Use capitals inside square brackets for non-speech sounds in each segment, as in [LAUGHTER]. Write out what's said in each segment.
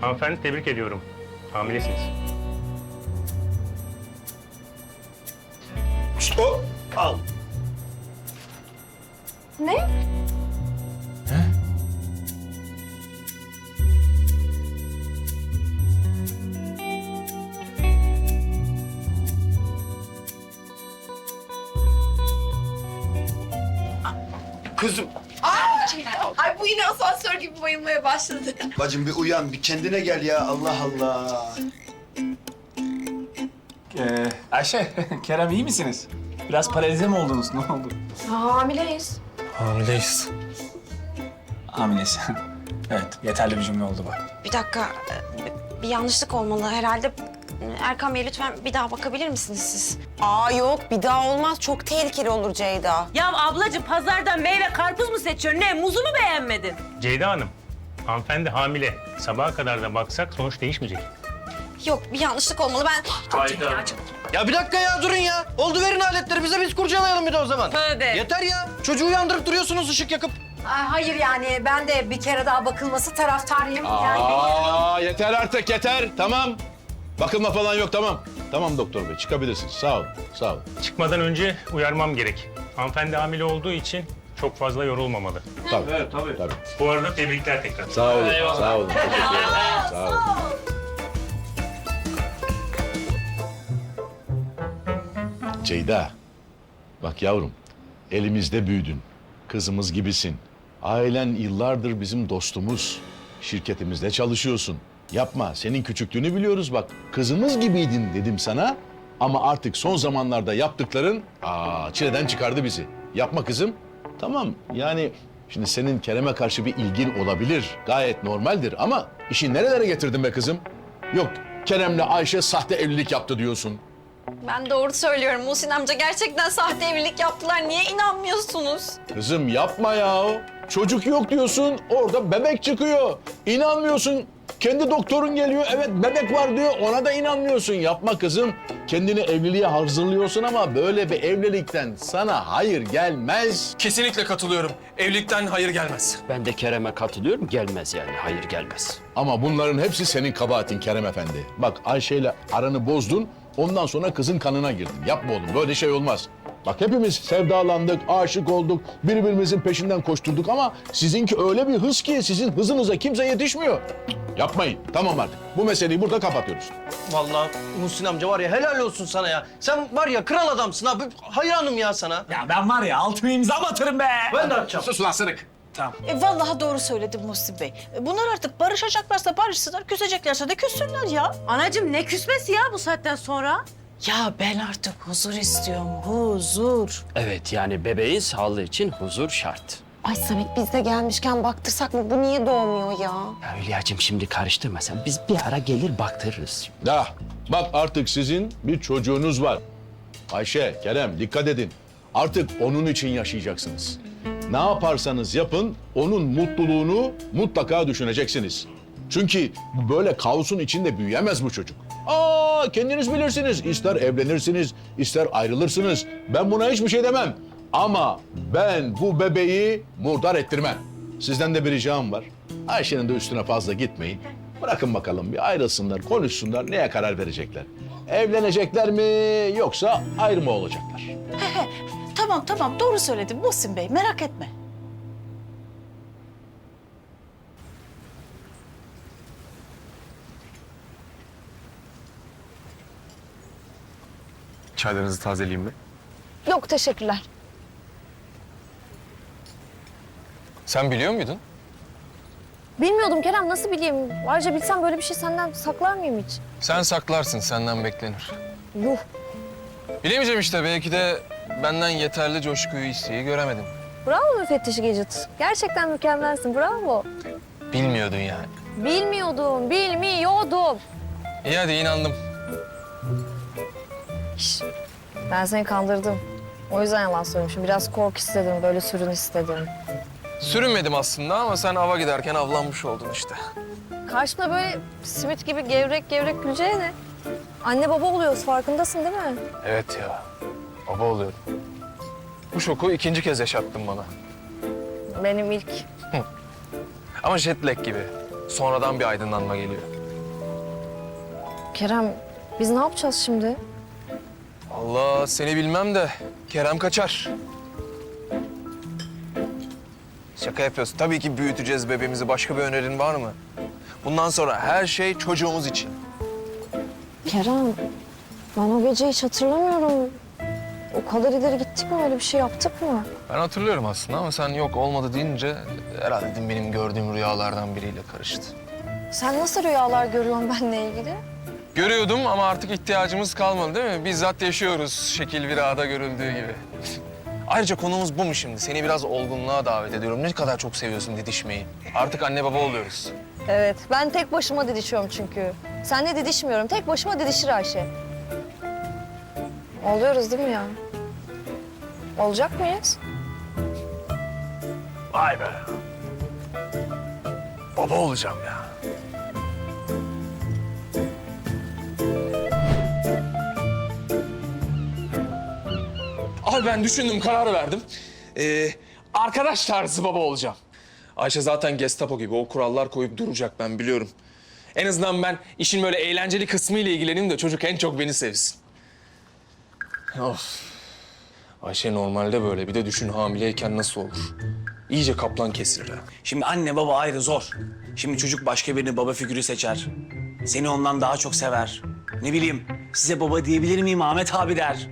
Hanımefendi tebrik ediyorum. Hamilesiniz. Şşt, o, al. Ne? Kızım. [LAUGHS] Ay bu yine asansör gibi bayılmaya başladı. Bacım bir uyan, bir kendine gel ya. Allah Allah. Ee, Ayşe, [LAUGHS] Kerem iyi misiniz? Biraz paralize mi oldunuz? [LAUGHS] Ne oldu? Hamileyiz. Hamileyiz. Hamilesin. evet, yeterli bir cümle oldu bu. Bir dakika, e, bir yanlışlık olmalı herhalde. Erkan Bey lütfen bir daha bakabilir misiniz siz? Aa yok, bir daha olmaz. Çok tehlikeli olur Ceyda. Ya ablacığım pazardan meyve karpuz mu seçiyorsun? Ne muzu mu beğenmedin? Ceyda Hanım, hanımefendi hamile. Sabaha kadar da baksak sonuç değişmeyecek. Yok, bir yanlışlık olmalı. Ben Ya bir dakika ya durun ya. Oldu verin aletleri bize biz kurcalayalım bir de o zaman. Tövbe. Yeter ya. Çocuğu uyandırıp duruyorsunuz ışık yakıp. hayır yani ben de bir kere daha bakılması taraftarıyım. Yani Aa yeter artık yeter. Tamam. Bakılma falan yok tamam. Tamam doktor bey çıkabilirsiniz. Sağ olun. Sağ olun. Çıkmadan önce uyarmam gerek. Hanımefendi hamile olduğu için çok fazla yorulmamalı. Tabii. Evet tabii. tabii. Bu arada tebrikler tekrar. Sağ olun. Sağ olun. Teşekkür ederim. Sağ olun. Ceyda. Bak yavrum. Elimizde büyüdün. Kızımız gibisin. Ailen yıllardır bizim dostumuz. Şirketimizde çalışıyorsun. Yapma. Senin küçüklüğünü biliyoruz bak. Kızımız gibiydin dedim sana. Ama artık son zamanlarda yaptıkların aa, çileden çıkardı bizi. Yapma kızım. Tamam yani şimdi senin Kerem'e karşı bir ilgin olabilir. Gayet normaldir ama işi nerelere getirdin be kızım? Yok Kerem'le Ayşe sahte evlilik yaptı diyorsun. ben doğru söylüyorum. Muhsin amca gerçekten sahte evlilik yaptılar. Niye inanmıyorsunuz? Kızım yapma ya. Çocuk yok diyorsun, orada bebek çıkıyor. İnanmıyorsun. Kendi doktorun geliyor, evet bebek var diyor, ona da inanmıyorsun. Yapma kızım. Kendini evliliğe hazırlıyorsun ama böyle bir evlilikten sana hayır gelmez. Kesinlikle katılıyorum. Evlilikten hayır gelmez. Ben de Kerem'e katılıyorum. Gelmez yani. Hayır gelmez. Ama bunların hepsi senin kabahatin Kerem Efendi. Bak Ayşe'yle aranı bozdun, ondan sonra kızın kanına girdin. Yapma oğlum, böyle şey olmaz. Bak hepimiz sevdalandık, aşık olduk, birbirimizin peşinden koşturduk ama sizinki öyle bir hız ki sizin hızınıza kimse yetişmiyor. Yapmayın, tamam artık. Bu meseleyi burada kapatıyoruz. Vallahi Muhsin amca var ya helal olsun sana ya. Sen var ya kral adamsın abi. Hayranım ya sana. Ya ben var ya altıma imza atarım be. Ben de atacağım. Sus ulan sırık. Tamam. E, vallahi doğru söyledi Muhsin Bey. E, Bunlar artık barışacaklarsa barışsınlar, küseceklerse de küssünler ya. Anacığım ne küsmesi ya bu saatten sonra? Ya ben artık huzur istiyorum, huzur. Evet yani bebeğin sağlığı için huzur şart. Ay Samet biz de gelmişken baktırsak mı? Bu niye doğmuyor ya? Ya Hülya'cığım şimdi karıştırma sen. Biz bir ara gelir baktırırız. Ya bak artık sizin bir çocuğunuz var. Ayşe, Kerem dikkat edin. Artık onun için yaşayacaksınız. Ne yaparsanız yapın onun mutluluğunu mutlaka düşüneceksiniz. Çünkü böyle kaosun içinde büyüyemez bu çocuk. Aa kendiniz bilirsiniz. İster evlenirsiniz, ister ayrılırsınız. Ben buna hiçbir şey demem. Ama ben bu bebeği murdar ettirmem. Sizden de bir ricam var. Ayşe'nin de üstüne fazla gitmeyin. Bırakın bakalım bir ayrılsınlar, konuşsunlar, neye karar verecekler. Evlenecekler mi yoksa ayrı mı olacaklar? [LAUGHS] Tamam tamam doğru söyledin Muhsin Bey merak etme. Çaylarınızı tazeleyeyim mi? Yok teşekkürler. Sen biliyor muydun? Bilmiyordum Kerem nasıl bileyim? Ayrıca bilsem böyle bir şey senden saklar mıyım hiç? Sen saklarsın, senden beklenir. Yuh. Bilemeyeceğim işte, belki de benden yeterli coşkuyu, isteği göremedim. Bravo müfettiş Gadget. Gerçekten mükemmelsin bravo. Bilmiyordun yani. Bilmiyordum, bilmiyordum. İyi hadi inandım. Ben seni kandırdım. O yüzden yalan söylemişim. Biraz kork istedim, böyle sürün istedim. Sürünmedim aslında ama sen ava giderken avlanmış oldun işte. Karşımda böyle simit gibi gevrek gevrek güleceğine. Anne baba oluyoruz farkındasın değil mi? Evet ya, baba oluyorum. Bu şoku ikinci kez yaşattın bana. Benim ilk. Ama jet lag gibi. sonradan bir aydınlanma geliyor. Kerem biz ne yapacağız şimdi? Allah seni bilmem de Kerem kaçar. Şaka yapıyorsun. Tabii ki büyüteceğiz bebeğimizi. Başka bir önerin var mı? Bundan sonra her şey çocuğumuz için. Kerem ben o gece hiç hatırlamıyorum. O kadar ileri gittik mi öyle bir şey yaptık mı? Ben hatırlıyorum aslında ama sen yok olmadı deyince herhalde dedim benim gördüğüm rüyalardan biriyle karıştı. Sen nasıl rüyalar görüyorsun benimle ilgili? Görüyordum ama artık ihtiyacımız kalmadı değil mi? Bizzat yaşıyoruz şekil bir ağda görüldüğü gibi. Ayrıca konumuz bu mu şimdi? Seni biraz olgunluğa davet ediyorum. Ne kadar çok seviyorsun didişmeyi. Artık anne baba oluyoruz. Evet ben tek başıma didişiyorum çünkü. Senle didişmiyorum. Tek başıma didişir Ayşe. Oluyoruz değil mi ya? Olacak mıyız? Vay be. Baba olacağım ya. Abi ben düşündüm, karar verdim. Ee, arkadaş tarzı baba olacağım. Ayşe zaten Gestapo gibi o kurallar koyup duracak ben biliyorum. En azından ben işin böyle eğlenceli kısmı ile ilgileneyim de çocuk en çok beni sevsin. Of. Ayşe normalde böyle. Bir de düşün hamileyken nasıl olur? İyice kaplan kesilir ha. Şimdi anne baba ayrı zor. Şimdi çocuk başka birini baba figürü seçer. Seni ondan daha çok sever. Ne bileyim size baba diyebilir miyim Ahmet abi der.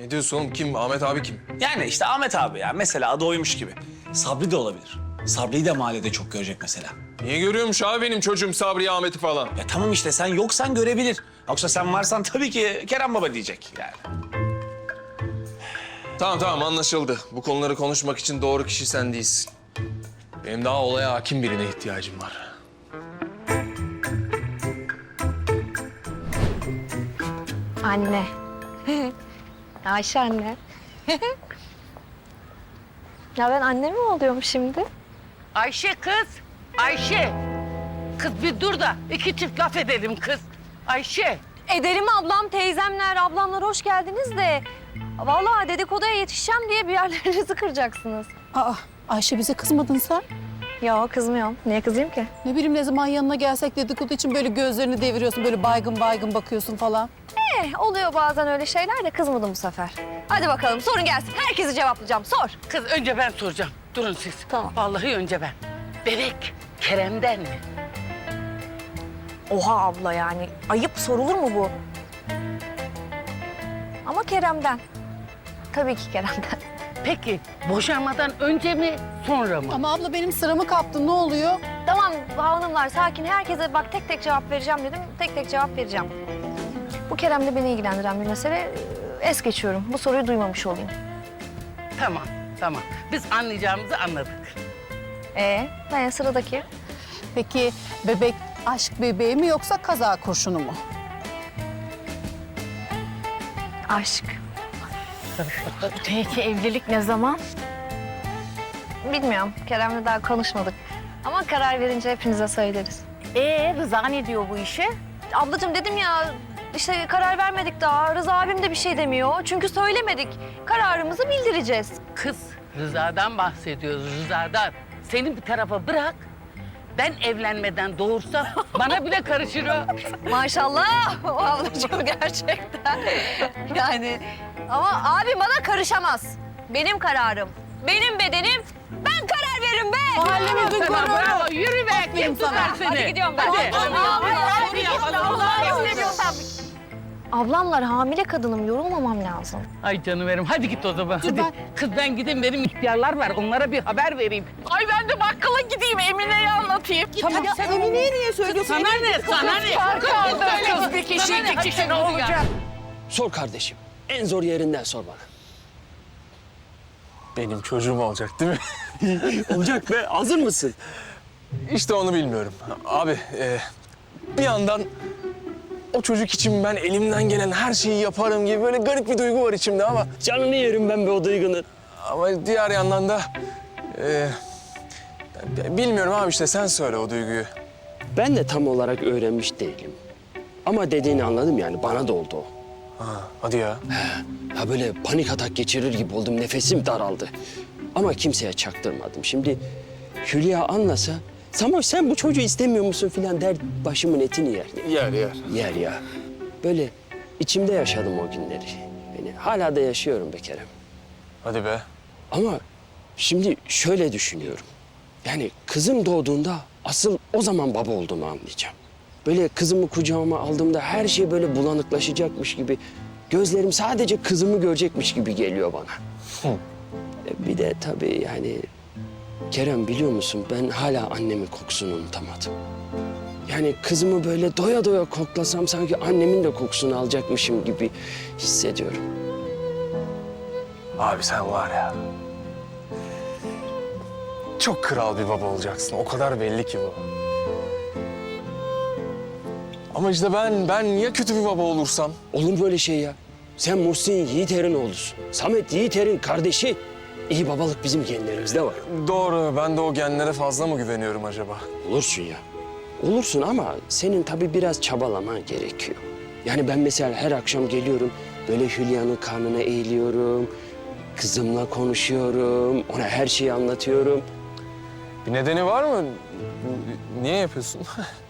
Ne diyorsun oğlum? Kim? Ahmet abi kim? Yani işte Ahmet abi ya mesela adı oymuş gibi. Sabri de olabilir. Sabri'yi de mahallede çok görecek mesela. Niye görüyormuş abi benim çocuğum Sabri'yi, Ahmet'i falan? Ya tamam işte sen yoksan görebilir. Yoksa sen varsan tabii ki Kerem baba diyecek yani. Tamam tamam anlaşıldı. Bu konuları konuşmak için doğru kişi sen değilsin. Benim daha olaya hakim birine ihtiyacım var. Anne. [LAUGHS] Ayşe anne. ya ben anne mi oluyorum şimdi? Ayşe kız. Ayşe. Kız bir dur da iki çift laf edelim kız. Ayşe. Ederim ablam, teyzemler, ablamlar hoş geldiniz de... Vallahi dedikoduya yetişeceğim diye bir yerlerinizi [LAUGHS] kıracaksınız. Aa Ayşe bize kızmadın sen. Ya kızmıyorum. Niye kızayım ki? Ne bileyim ne zaman yanına gelsek dedikodu için böyle gözlerini deviriyorsun, böyle baygın baygın bakıyorsun falan. Eh, oluyor bazen öyle şeyler de kızmadım bu sefer. Hadi bakalım sorun gelsin. Herkesi cevaplayacağım. Sor. Kız önce ben soracağım. Durun siz. Tamam. Vallahi önce ben. Bebek Kerem'den mi? Oha abla yani. Ayıp sorulur mu bu? Ama Kerem'den. Tabii ki Kerem'den. [LAUGHS] Peki boşanmadan önce mi sonra mı? Ama abla benim sıramı kaptın ne oluyor? Tamam hanımlar sakin. Herkese bak tek tek cevap vereceğim dedim. Tek tek cevap vereceğim. Bu Kerem'le beni ilgilendiren bir mesele. Es geçiyorum. Bu soruyu duymamış olayım. Tamam tamam. Biz anlayacağımızı anladık. Ee, ben sıradaki. Peki bebek aşk bebeği mi yoksa kaza kurşunu mu? Aşk. Peki evlilik ne zaman? Bilmiyorum. Kerem'le daha konuşmadık. Ama karar verince hepinize söyleriz. Ee Rıza ne diyor bu işe? Ablacığım dedim ya işte karar vermedik daha. Rıza abim de bir şey demiyor. Çünkü söylemedik. Kararımızı bildireceğiz. Kız Rıza'dan bahsediyoruz Rıza'dan. Seni bir tarafa bırak. Ben evlenmeden doğursam bana bile karışır o. Maşallah o ablacığım gerçekten. Yani ama abi bana karışamaz. Benim kararım. Benim bedenim. Ben karar veririm be. Mahallemizin gururu. bravo yürü be kim tutar seni? Hadi gidiyorum ben. Hadi. Hadi. Hadi yapalım. Ablamlar hamile kadınım yorulmamam lazım. Ay canım benim hadi git o zaman Dur hadi. ben- Kız ben gideyim benim ihtiyarlar var onlara bir haber vereyim. Ay ben de bakkala gideyim Emine'ye anlatayım. Tamam ya Emine'ye niye söylüyorsun? Sana ne sana ne? Kız, kız bir kişi iki kişi ne olacak? Sor kardeşim. En zor yerinden sor bana. Benim çocuğum olacak değil mi? [LAUGHS] Olacak be. Hazır mısın? İşte onu bilmiyorum. Abi e, bir yandan o çocuk için ben elimden gelen her şeyi yaparım gibi böyle garip bir duygu var içimde ama Canını yerim ben be o duygunun. ama diğer yandan da e, bilmiyorum abi işte sen söyle o duyguyu. Ben de tam olarak öğrenmiş değilim. Ama dediğini anladım yani. Bana da oldu o. Hadi ya. Ya böyle panik atak geçirir gibi oldum. Nefesim daraldı. Ama kimseye çaktırmadım. Şimdi Hülya anlasa Samoş sen bu çocuğu istemiyor musun filan der başımın etini yer. Yer yer. Yer ya. Böyle içimde yaşadım o günleri. Yani hala da yaşıyorum be Kerem. Hadi be. Ama şimdi şöyle düşünüyorum. Yani kızım doğduğunda asıl o zaman baba olduğumu anlayacağım. Böyle kızımı kucağıma aldığımda her şey böyle bulanıklaşacakmış gibi... ...gözlerim sadece kızımı görecekmiş gibi geliyor bana. E, Bir de tabii yani... Kerem biliyor musun ben hala annemin kokusunu unutamadım. Yani kızımı böyle doya doya koklasam sanki annemin de kokusunu alacakmışım gibi hissediyorum. Abi sen var ya. Çok kral bir baba olacaksın. O kadar belli ki bu. Ama işte ben, ben ya kötü bir baba olursam? Olur böyle şey ya. Sen Muhsin Yiğiter'in oğlusun. Samet Yiğiter'in kardeşi. İyi babalık bizim genlerimizde var. Doğru, ben de o genlere fazla mı güveniyorum acaba? Olursun ya. Olursun ama senin tabii biraz çabalaman gerekiyor. Yani ben mesela her akşam geliyorum, böyle Hülya'nın karnına eğiliyorum. Kızımla konuşuyorum, ona her şeyi anlatıyorum. Bir nedeni var mı? Niye yapıyorsun?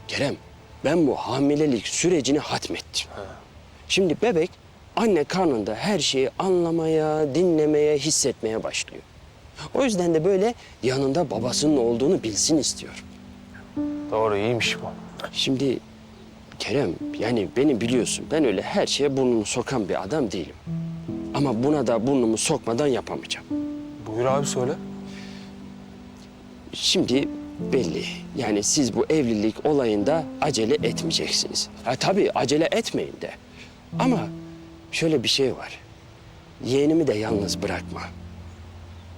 Kerem, ben bu hamilelik sürecini hatmettim. Şimdi bebek anne karnında her şeyi anlamaya, dinlemeye, hissetmeye başlıyor. O yüzden de böyle yanında babasının olduğunu bilsin istiyorum. Doğru, iyiymiş bu. Şimdi Kerem yani beni biliyorsun ben öyle her şeye burnumu sokan bir adam değilim. Ama buna da burnumu sokmadan yapamayacağım. Buyur abi söyle. Şimdi belli. Yani siz bu evlilik olayında acele etmeyeceksiniz. Ha tabii acele etmeyin de. Ama şöyle bir şey var. Yeğenimi de yalnız bırakma.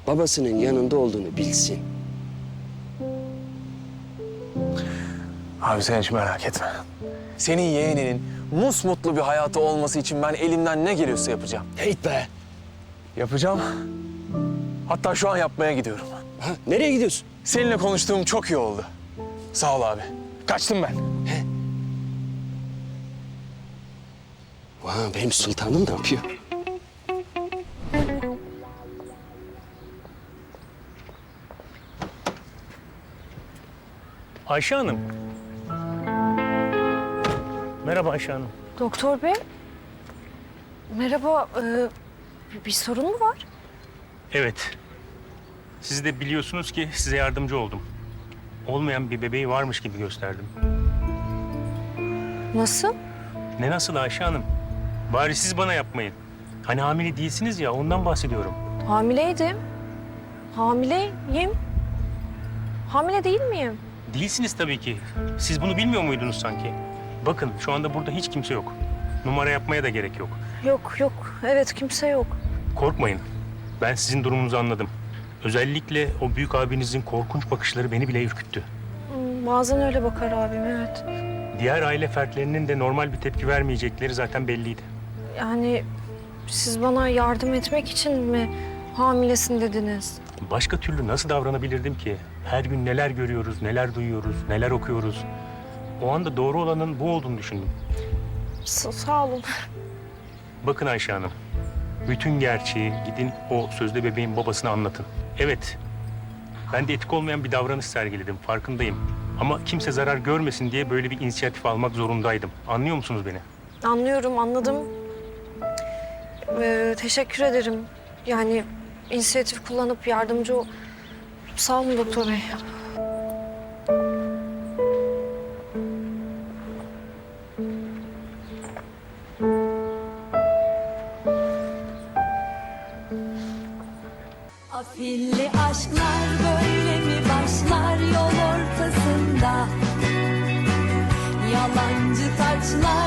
Babasının yanında olduğunu bilsin. Abi sen hiç merak etme. Senin yeğeninin musmutlu bir hayatı olması için ben elimden ne geliyorsa yapacağım. Heyt be. Yapacağım. Hatta şu an yapmaya gidiyorum. Ha, nereye gidiyorsun? Seninle konuştuğum çok iyi oldu. Sağ ol abi. Kaçtım ben. Vay, benim sultanım ne yapıyor? Ayşe Hanım. Merhaba Ayşe Hanım. Doktor bey. Merhaba. ee, bir sorun mu var? Evet. Siz de biliyorsunuz ki size yardımcı oldum. Olmayan bir bebeği varmış gibi gösterdim. Nasıl? Ne nasıl Ayşe Hanım? Bari siz bana yapmayın. Hani hamile değilsiniz ya ondan bahsediyorum. Hamileydim. Hamileyim. Hamile değil miyim? Değilsiniz tabii ki. Siz bunu bilmiyor muydunuz sanki? Bakın şu anda burada hiç kimse yok. Numara yapmaya da gerek yok. Yok yok. Evet kimse yok. Korkmayın. Ben sizin durumunuzu anladım. Özellikle o büyük abinizin korkunç bakışları beni bile ürküttü. Hmm, Bazen öyle bakar abim evet. Diğer aile fertlerinin de normal bir tepki vermeyecekleri zaten belliydi. Yani siz bana yardım etmek için mi hamilesin dediniz? Başka türlü nasıl davranabilirdim ki? Her gün neler görüyoruz, neler duyuyoruz, neler okuyoruz. O anda doğru olanın bu olduğunu düşündüm. Sa- sağ olun. Bakın Ayşe Hanım, bütün gerçeği gidin o sözde bebeğin babasına anlatın. Evet, ben de etik olmayan bir davranış sergiledim, farkındayım. Ama kimse zarar görmesin diye böyle bir inisiyatif almak zorundaydım. Anlıyor musunuz beni? Anlıyorum, anladım. Ee, teşekkür ederim. Yani inisiyatif kullanıp yardımcı ol... Sağ olun doktor bey. Afilli aşklar böyle mi başlar yol ortasında? Yalancı taçlar